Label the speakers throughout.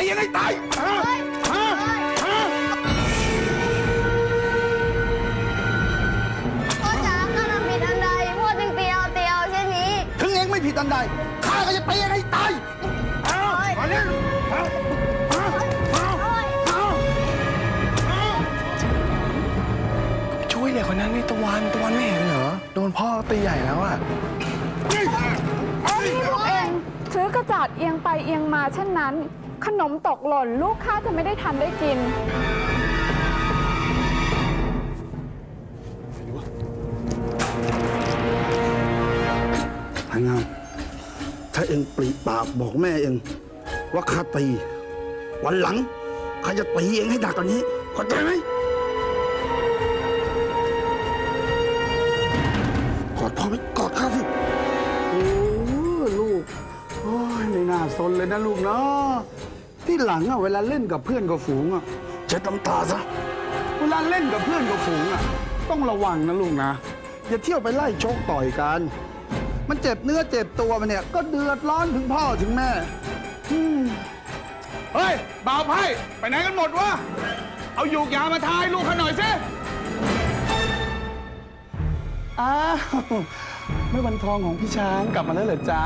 Speaker 1: ตายฮะฮะฮะ
Speaker 2: พ่อจ๋าข้าทำผิดอันใดพ่อจึงเตียวเตียวเช่นนี้
Speaker 1: ถึงเองไม่ผิดอันใดข้าก็จะตีเองให้ตายฮะมาเนี่ยฮะฮะฮะฮะฮะ
Speaker 3: ช่วยเด็กคนนั้นนี่ตะวันตะวันไม่เห็นเหรอโดนพ่อตีใหญ่แล้วอะ
Speaker 4: เองซื้อกระจาดเอียงไปเอียงมาเช่นนั้น ขนมตกหล่น ลูกค้าจะไม่ได้ทันได้กิน
Speaker 1: ทางงามถ้าเองปรีปากบอกแม่เอง ว่าข้าตี วันหลังข้าจะตีเองให้หนักกว่านี้เข้าใจไหมกอดพ่อไว้กอดข้าสิโอ้ลูก โอ้ยไม่น่าสนเลยนะลูกเนาะที่ หลังอะเวลาเล่นกับเพื่อนกับฝูงอะเช็ดน้ำตาซะเวลาเล่นกับเพื่อนกับฝูงอะต้องระวังนะลูกนะอย่าเที่ยวไปไล่ชกต่อยกัน มันเจ็บเนื้อเจ็บตัวมันเนี่ยก็เดือดร้อนถึงพ่อถึงแม่อืม
Speaker 5: เฮ้ยบ่าวไพ่ไปไหนกันหมดวะเอาหยูกยามาทายลูกข้าหน่อยสิ
Speaker 1: อ้าวแม่วันทองของพี่ช้างกลับมาแล้วเหรอจ๊ะ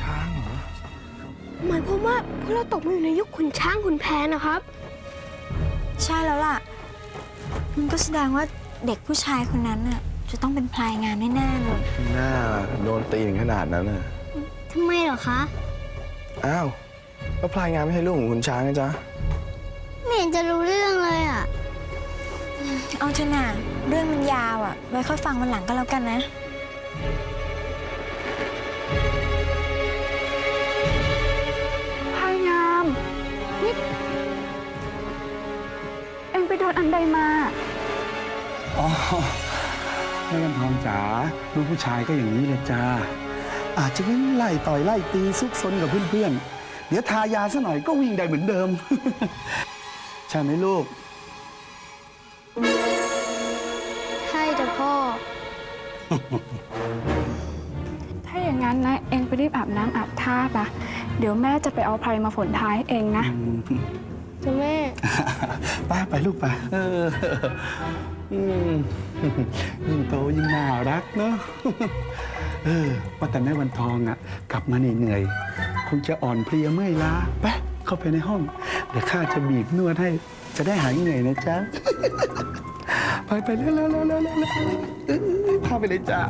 Speaker 3: ช้างเหรอ
Speaker 2: หมายความว่าพวกเราตกมาอยู่ในยุคขุนช้างขุนแผนนะครับ
Speaker 6: ใช่แล้วล่ะ มันก็แสดงว่าเด็กผู้ชายคนนั้นน่ะ จะต้องเป็นพลายงานแน่ๆเลย
Speaker 3: หน้าโดนตีถึงขนาดนั้นน่ะ
Speaker 2: ทำไมเหรอคะ
Speaker 3: อ้าวก็พลายงานไม่ใช่ลูกของคุณช้างนะจ๊ะ
Speaker 2: ไม่เห็นจะรู้เรื่องเลยอะ
Speaker 6: เอาเถอะน่ะเรื่องมันยาวอะ ไว้ค่อยฟังวันหลังก็แล้วกันนะ
Speaker 4: ไปโดนอันใดมา
Speaker 1: อ๋อแม่วันทองจ๋าลูกผู้ชายก็อย่างนี้เลยจ้า อาจจะวิ่งไล่ต่อยไล่ตีซุกซนกับเพื่อนๆ เดี๋ยวทายาซะหน่อยก็วิ่งได้เหมือนเดิม ใช่ไหมลูก
Speaker 2: ใช่จ้ะพ่อ
Speaker 4: ถ้าอย่างนั้นนะ เองไปรีบอาบน้ำอาบท่าปะเดี๋ยวแม่จะไปเอาไพรมาฝนท้ายเองนะ
Speaker 2: จ้ะแม่
Speaker 1: ไปไปลูกไปเอออืมยิ่งโตยิ่งน่ารักเนาะเออว่าแต่แม่วันทองอะ กลับมาเหนื่อยๆคงจะอ่อนเพลียเมื่อยล้าไปเข้าไปในห้อง เดี๋ยวข้าจะบีบนวดให้ จะได้หายเหนื่อยนะจ๊ะ ไปไปเร็วๆๆๆๆๆเอ้ยพาไปเลยจ้ะ